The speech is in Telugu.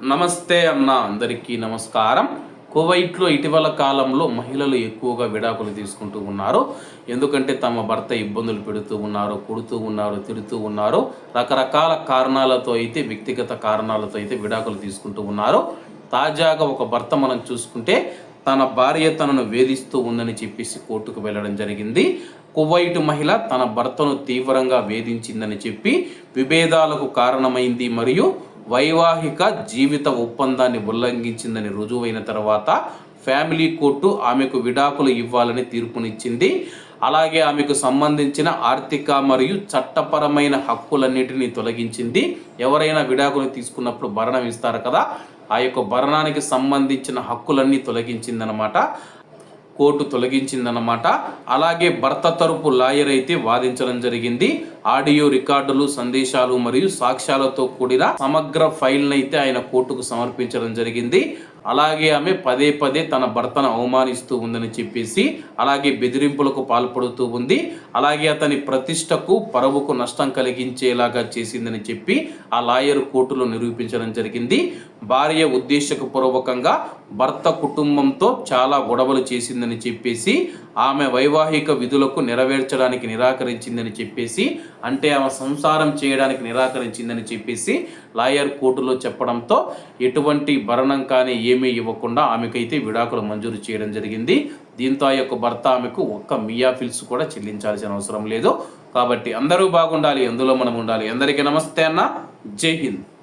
నమస్తే అన్న అందరికీ నమస్కారం. కువైట్లో ఇటీవల కాలంలో మహిళలు ఎక్కువగా విడాకులు తీసుకుంటూ ఉన్నారు. ఎందుకంటే తమ భర్త ఇబ్బందులు పెడుతూ ఉన్నారు కొడుతూ ఉన్నారు తిడుతూ ఉన్నారు. రకరకాల కారణాలతో అయితే వ్యక్తిగత కారణాలతో అయితే విడాకులు తీసుకుంటూ ఉన్నారు. తాజాగా ఒక భర్త మనం చూసుకుంటే తన భార్య తనను వేధిస్తూ ఉందని చెప్పేసి కోర్టుకు వెళ్ళడం జరిగింది. కువైట్ మహిళ తన భర్తను తీవ్రంగా వేధించిందని చెప్పి విభేదాలకు కారణమైంది. మరియు వైవాహిక జీవిత ఒప్పందాన్ని ఉల్లంఘించిందని రుజువైన తర్వాత ఫ్యామిలీ కోర్టు ఆమెకు విడాకులు ఇవ్వాలని తీర్పునిచ్చింది. అలాగే ఆమెకు సంబంధించిన ఆర్థిక మరియు చట్టపరమైన హక్కులన్నిటినీ తొలగించింది. ఎవరైనా విడాకులు తీసుకున్నప్పుడు భరణం ఇస్తారు కదా ఆ యొక్క భరణానికి సంబంధించిన హక్కులన్నీ తొలగించిందనమాట కోర్టు తొలగించిందన్నమాట. అలాగే భర్త తరపు లాయర్ అయితే వాదించడం జరిగింది. ఆడియో రికార్డులు సందేశాలు మరియు సాక్ష్యాలతో కూడిన సమగ్ర ఫైల్ని అయితే ఆయన కోర్టుకు సమర్పించడం జరిగింది. అలాగే ఆమె పదే పదే తన భర్తను అవమానిస్తూ ఉందని చెప్పేసి అలాగే బెదిరింపులకు పాల్పడుతూ ఉంది. అలాగే అతని ప్రతిష్టకు పరువుకు నష్టం కలిగించేలాగా చేసిందని చెప్పి ఆ లాయర్ కోర్టులో నిరూపించడం జరిగింది. భార్య ఉద్దేశపూర్వకంగా భర్త కుటుంబంతో చాలా గొడవలు చేసిందని చెప్పేసి ఆమె వైవాహిక విధులకు నెరవేర్చడానికి నిరాకరించిందని చెప్పేసి అంటే ఆమె సంసారం చేయడానికి నిరాకరించిందని చెప్పేసి లాయర్ కోర్టులో చెప్పడంతో ఎటువంటి భరణం కానీ ఏమీ ఇవ్వకుండా ఆమెకైతే విడాకులు మంజూరు చేయడం జరిగింది. దీంతో ఆ యొక్క భర్త ఆమెకు ఒక్క మియా ఫిల్స్ కూడా చెల్లించాల్సిన అవసరం లేదు. కాబట్టి అందరూ బాగుండాలి ఎందులో మనం ఉండాలి. అందరికీ నమస్తే అన్న. జై హింద్.